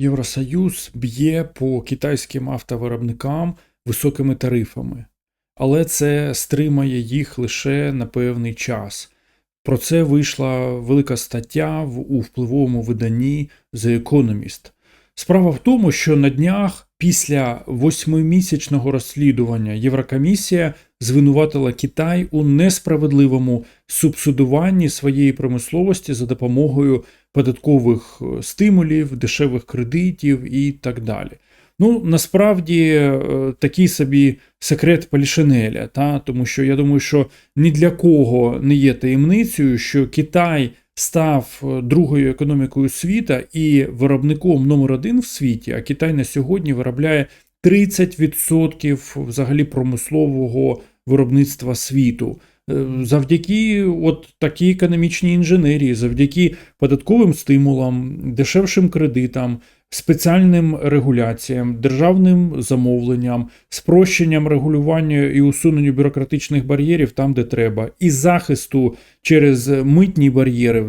Євросоюз б'є по китайським автовиробникам високими тарифами, але це стримає їх лише на певний час. Про це вийшла велика стаття в, у впливовому виданні The Economist. Справа в тому, що на днях після восьмимісячного розслідування Єврокомісія звинуватила Китай у несправедливому субсидуванні своєї промисловості за допомогою податкових е, стимулів, дешевих кредитів і так далі. Ну, насправді е, такий собі секрет Полішинеля, та? тому що я думаю, що ні для кого не є таємницею, що Китай став е, другою економікою світа і виробником номер один в світі, а Китай на сьогодні виробляє 30% взагалі промислового виробництва світу. Е, Завдяки от такій економічній інженерії, завдяки податковим стимулам, дешевшим кредитам, спеціальним регуляціям, державним замовленням, спрощенням регулювання і усуненню бюрократичних бар'єрів там, де треба, і захисту через митні бар'єри,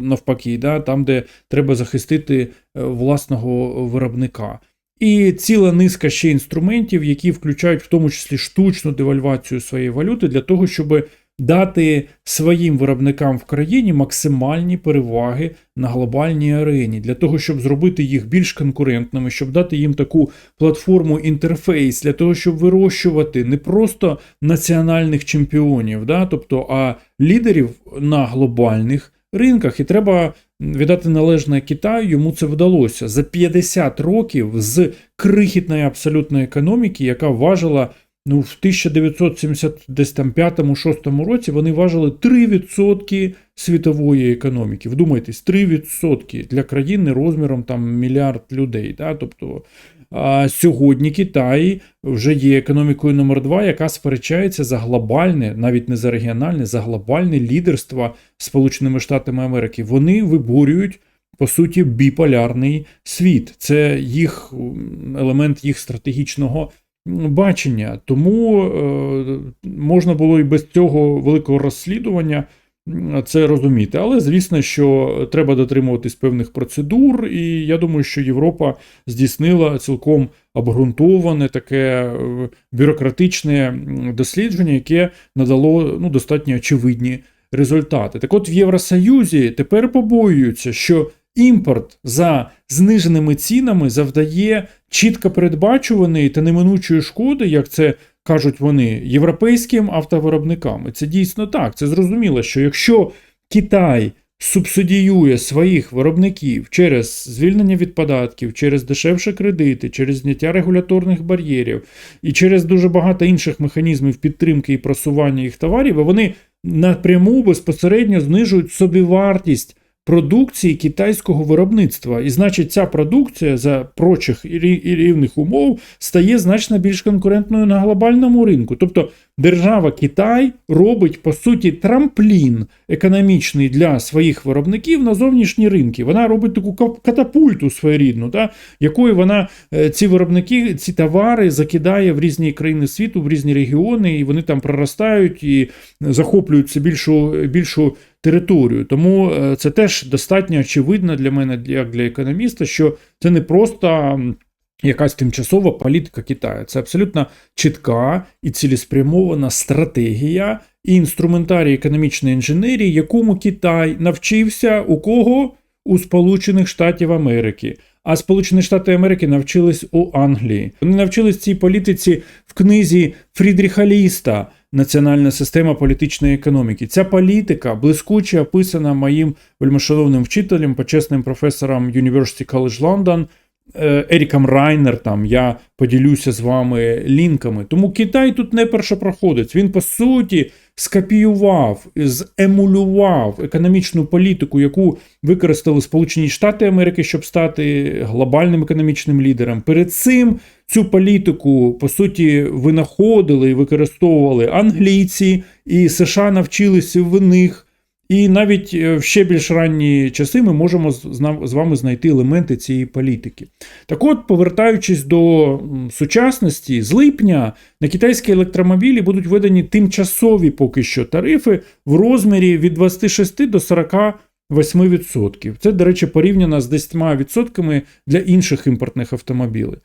навпаки, да, там, де треба захистити е, власного виробника. І ціла низка ще інструментів, які включають в тому числі штучну девальвацію своєї валюти для того, щоб дати своїм виробникам в країні максимальні переваги на глобальній арені, для того, щоб зробити їх більш конкурентними, щоб дати їм таку платформу інтерфейс, для того, щоб вирощувати не просто національних чемпіонів, да, тобто а лідерів на глобальних ринках. І треба віддати належне Китаю, йому це вдалося за 50 років з крихітної абсолютної економіки, яка важила. Ну, в 1975-6 році вони важили 3% світової економіки. Вдумайтесь, 3% для країни розміром там мільярд людей. Да? Тобто а сьогодні Китай вже є економікою номер 2 яка сперечається за глобальне, навіть не за регіональне, за глобальне лідерство Сполученими Штатами Америки. Вони виборюють. По суті, біполярний світ. Це їх елемент їх стратегічного бачення. Тому е, можна було і без цього великого розслідування це розуміти. Але звісно, що треба дотримуватись певних процедур, і я думаю, що Європа здійснила цілком обґрунтоване таке е, бюрократичне дослідження, яке надало ну, достатньо очевидні результати. Так от в Євросоюзі тепер побоюються, що імпорт за зниженими цінами завдає чітко передбачуваної та неминучої шкоди, як це кажуть вони, європейським автовиробникам. І це дійсно так. Це зрозуміло, що якщо Китай субсидіює своїх виробників через звільнення від податків, через дешевші кредити, через зняття регуляторних бар'єрів і через дуже багато інших механізмів підтримки і просування їх товарів, вони напряму безпосередньо знижують собівартість продукції китайського виробництва. І значить, ця продукція за прочих і рівних умов стає значно більш конкурентною на глобальному ринку. Тобто держава Китай робить по суті трамплін економічний для своїх виробників на зовнішні ринки. Вона робить таку катапульту своєрідну, да, якою вона е, ці виробники, ці товари закидає в різні країни світу, в різні регіони, і вони там проростають і захоплюють все більшу, більшу територію. Тому е, це теж достатньо очевидно для мене, як для економіста, що це не просто. Якась тимчасова політика Китаю. Це абсолютно чітка і цілеспрямована стратегія і інструментарій економічної інженерії, якому Китай навчився у кого? У Сполучених Штатів Америки. А Сполучені Штати Америки навчились у Англії. Вони навчились цій політиці в книзі Фрідріха Ліста Національна система політичної економіки. Ця політика блискуче описана моїм вельмишановним вчителем, почесним професором University College London е, Еріком Райнер. Там я поділюся з вами лінками. Тому Китай тут не першопроходець. Він по суті скопіював, земулював економічну політику, яку використали Сполучені Штати Америки, щоб стати глобальним економічним лідером. Перед цим цю політику по суті винаходили і використовували англійці, і США навчилися в них. І навіть е, в ще більш ранні часи ми можемо з вами знайти елементи цієї політики. Так от, повертаючись до сучасності, з липня на китайські електромобілі будуть видані тимчасові поки що тарифи в розмірі від 26 до 40 8%. Це, до речі, порівняно з 10% для інших імпортних автомобілів.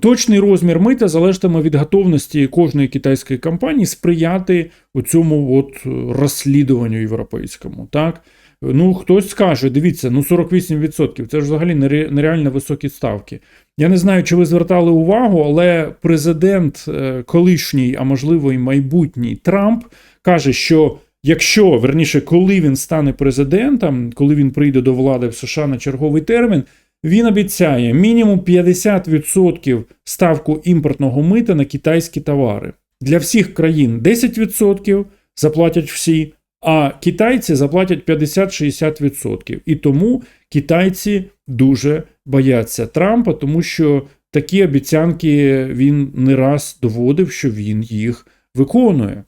Точний розмір мита залежатиме від готовності кожної китайської компанії сприяти у цьому от розслідуванню європейському. Так? Ну, хтось скаже, дивіться, ну 48%, це ж взагалі нереально високі ставки. Я не знаю, чи ви звертали увагу, але президент е, колишній, а можливо і майбутній Трамп каже, що якщо верніше, коли він стане президентом, коли він прийде до влади в США на черговий термін, він обіцяє мінімум 50% ставку імпортного мита на китайські товари. Для всіх країн 10% заплатять всі, а китайці заплатять 50-60%. І тому китайці дуже бояться Трампа, тому що такі обіцянки він не раз доводив, що він їх виконує.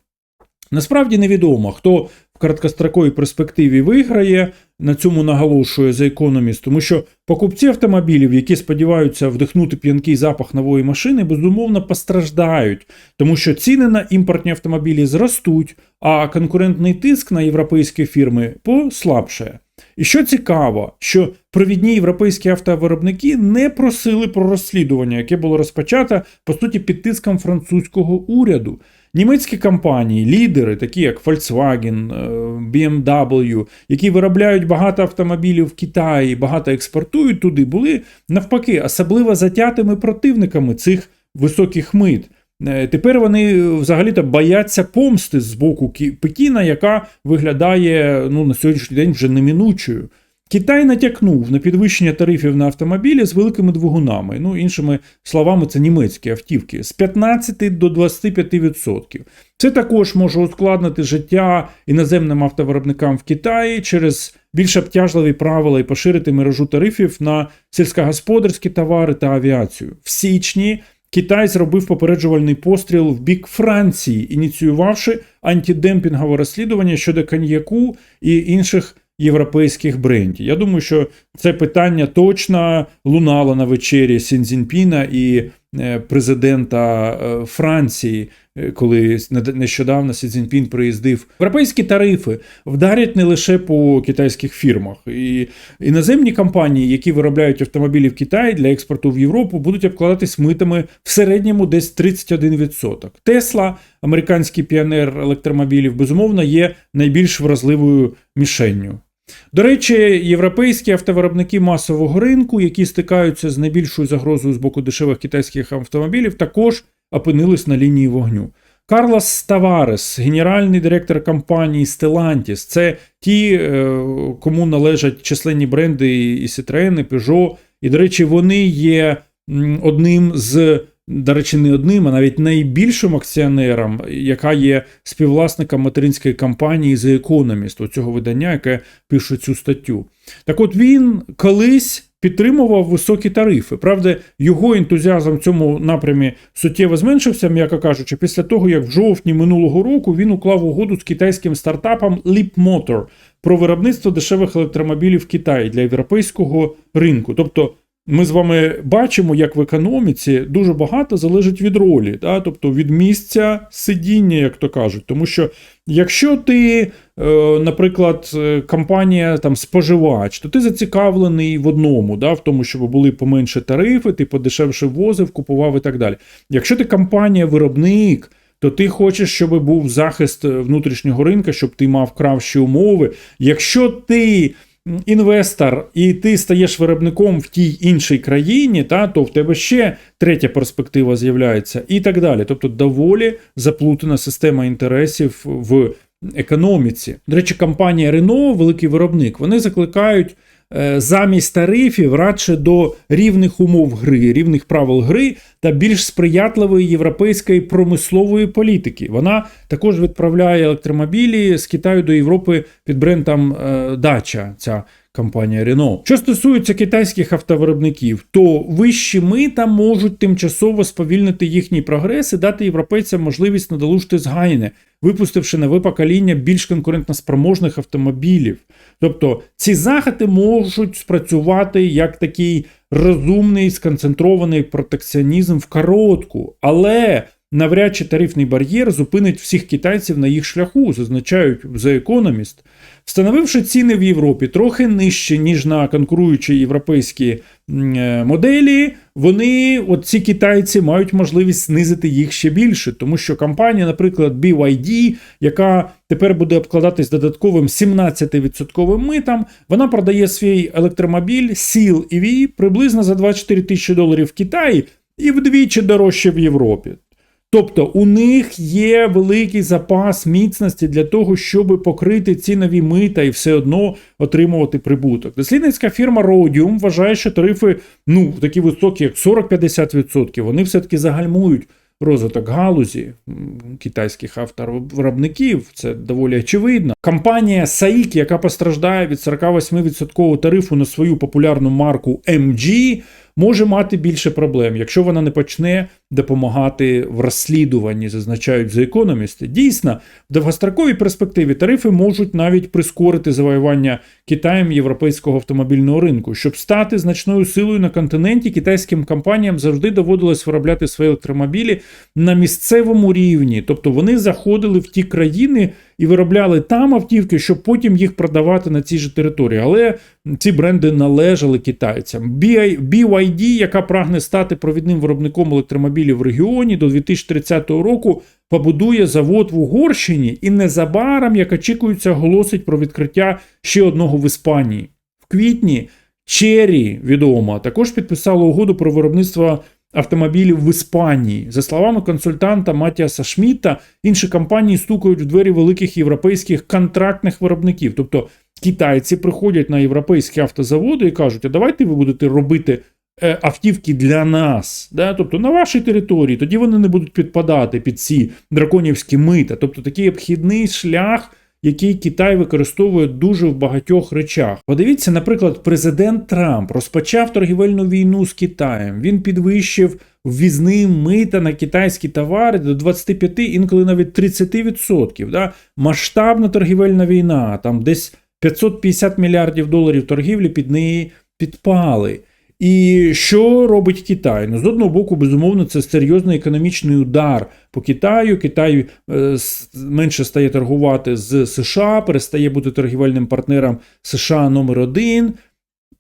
Насправді невідомо, хто короткостроковій перспективі виграє. На цьому наголошує The Economist, тому що покупці автомобілів, які сподіваються вдихнути п'янкий запах нової машини, безумовно постраждають, тому що ціни на імпортні автомобілі зростуть, а конкурентний тиск на європейські фірми послабшає. І що цікаво, що провідні європейські автовиробники не просили про розслідування, яке було розпочато по суті під тиском французького уряду. Німецькі компанії, лідери, такі як Volkswagen, е, BMW, які виробляють багато автомобілів в Китаї, багато експортують туди, були навпаки особливо затятими противниками цих високих мит. Е, тепер вони взагалі-то бояться помсти з боку Пекіна, яка виглядає ну, на сьогоднішній день вже неминучою. Китай натякнув на підвищення тарифів на автомобілі з великими двигунами. Ну, іншими словами, це німецькі автівки з 15 до 25%. Це також може ускладнити життя іноземним автовиробникам в Китаї через більш обтяжливі правила і поширити мережу тарифів на сільськогосподарські товари та авіацію. В січні Китай зробив попереджувальний постріл в бік Франції, ініціювавши антидемпінгове розслідування щодо коньяку і інших європейських брендів. Я думаю, що це питання точно лунало на вечері Сінзінпіна і е, президента е, Франції, е, коли нещодавно Сі Цзіньпін приїздив. Європейські тарифи вдарять не лише по китайських фірмах. І іноземні компанії, які виробляють автомобілі в Китаї для експорту в Європу, будуть обкладатись митами в середньому десь 31%. Тесла, американський піонер електромобілів, безумовно, є найбільш вразливою мішенню. До речі, європейські автовиробники масового ринку, які стикаються з найбільшою загрозою з боку дешевих китайських автомобілів, також опинились на лінії вогню. Карлос Таварес, генеральний директор компанії Stellantis, це ті, е, кому належать численні бренди і Citroën, і Peugeot. І, до речі, вони є одним з до речі, не одним, а навіть найбільшим акціонером, яка є співвласником материнської компанії The Economist, цього видання, яке пише цю статтю. Так от він колись підтримував високі тарифи. Правда, його ентузіазм в цьому напрямі суттєво зменшився, м'яко кажучи, після того, як в жовтні минулого року він уклав угоду з китайським стартапом Leap Motor про виробництво дешевих електромобілів в Китаї для європейського ринку. Тобто ми з вами бачимо, як в економіці дуже багато залежить від ролі, да? тобто від місця сидіння, як то кажуть. Тому що якщо ти, е, наприклад, е, компанія там споживач, то ти зацікавлений в одному, да? в тому, щоб були поменше тарифи, ти подешевше возив, купував і так далі. Якщо ти компанія-виробник, то ти хочеш, щоб був захист внутрішнього ринка, щоб ти мав кращі умови. Якщо ти інвестор, і ти стаєш виробником в тій іншій країні, та, то в тебе ще третя перспектива з'являється, і так далі. Тобто доволі заплутана система інтересів в економіці. До речі, компанія Renault, великий виробник, вони закликають. Е, замість тарифів радше до рівних умов гри, рівних правил гри та більш сприятливої європейської промислової політики. Вона також відправляє електромобілі з Китаю до Європи під брендом е, Дача. Ця компанія Renault. Що стосується китайських автовиробників, то вищі мита можуть тимчасово сповільнити їхній прогрес і дати європейцям можливість надолужити згайне, випустивши нове покоління більш конкурентноспроможних автомобілів. Тобто ці заходи можуть спрацювати як такий розумний сконцентрований протекціонізм в коротку, але навряд чи тарифний бар'єр зупинить всіх китайців на їх шляху, зазначають The Economist. Встановивши ціни в Європі трохи нижче, ніж на конкуруючі європейські е, моделі, вони, от ці китайці, мають можливість знизити їх ще більше, тому що компанія, наприклад, BYD, яка тепер буде обкладатись додатковим 17% митом, вона продає свій електромобіль Seal EV приблизно за 24 тисячі доларів в Китаї і вдвічі дорожче в Європі. Тобто у них є великий запас міцності для того, щоб покрити ці нові мита і все одно отримувати прибуток. Дослідницька фірма Rhodium вважає, що тарифи ну такі високі, як 40-50%, вони все-таки загальмують розвиток галузі китайських автовиробників. Це доволі очевидно. Компанія SAIC, яка постраждає від 48% тарифу на свою популярну марку MG, може мати більше проблем, якщо вона не почне допомагати в розслідуванні, зазначають The Economist. Дійсно, в довгостроковій перспективі тарифи можуть навіть прискорити завоювання Китаєм європейського автомобільного ринку. Щоб стати значною силою на континенті, китайським компаніям завжди доводилось виробляти свої електромобілі на місцевому рівні. Тобто вони заходили в ті країни і виробляли там автівки, щоб потім їх продавати на цій же території. Але ці бренди належали китайцям. BYD, яка прагне стати провідним виробником електромобілів в регіоні до 2030 року, побудує завод в Угорщині і незабаром, як очікується, оголосить про відкриття ще одного в Іспанії. В квітні Chery, відома, також підписала угоду про виробництво автомобілів в Іспанії. За словами консультанта Матіаса Шміта, інші компанії стукають в двері великих європейських контрактних виробників. Тобто китайці приходять на європейські автозаводи і кажуть: а давайте ви будете робити е, автівки для нас, да? тобто на вашій території, тоді вони не будуть підпадати під ці драконівські мита. Тобто такий обхідний шлях. Який Китай використовує дуже в багатьох речах. Подивіться, наприклад, президент Трамп розпочав торгівельну війну з Китаєм. Він підвищив ввізні мита на китайські товари до 25, інколи навіть 30%. Да? Масштабна торгівельна війна, там десь 550 мільярдів доларів торгівлі під неї підпали. І що робить Китай? Ну, з одного боку, безумовно, це серйозний економічний удар по Китаю. Китай е, менше стає торгувати з США, перестає бути торгівельним партнером США номер один.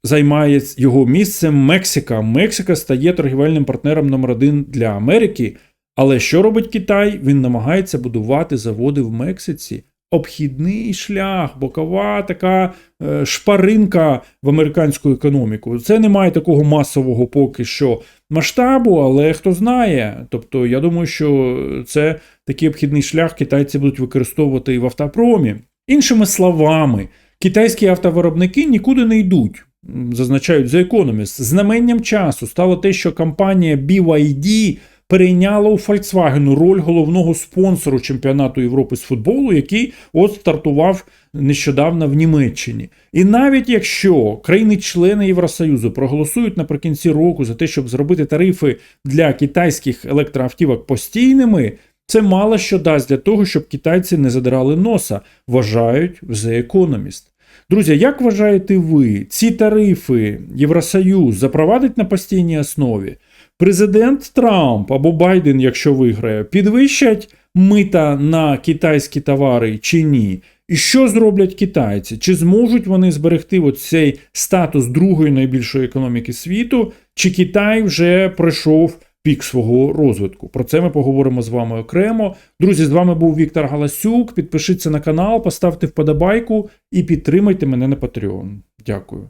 Займає його місцем Мексика. Мексика стає торгівельним партнером номер один для Америки. Але що робить Китай? Він намагається будувати заводи в Мексиці. Обхідний шлях, бокова така е, шпаринка в американську економіку. Це не має такого масового поки що масштабу, але хто знає. Тобто, я думаю, що це такий обхідний шлях китайці будуть використовувати і в автопромі. Іншими словами, китайські автовиробники нікуди не йдуть. Зазначають The Economist. Знаменням часу стало те, що компанія BYD перейняла у Volkswagen роль головного спонсору чемпіонату Європи з футболу, який от стартував нещодавно в Німеччині. І навіть якщо країни-члени Євросоюзу проголосують наприкінці року за те, щоб зробити тарифи для китайських електроавтівок постійними, це мало що дасть для того, щоб китайці не задирали носа, вважають The Economist. Друзі, як вважаєте ви, ці тарифи Євросоюз запровадить на постійній основі? Президент Трамп або Байден, якщо виграє, підвищать мита на китайські товари чи ні? І що зроблять китайці? Чи зможуть вони зберегти от цей статус другої найбільшої економіки світу? Чи Китай вже пройшов пік свого розвитку? Про це ми поговоримо з вами окремо. Друзі, з вами був Віктор Галасюк. Підпишіться на канал, поставте вподобайку і підтримайте мене на Patreon. Дякую.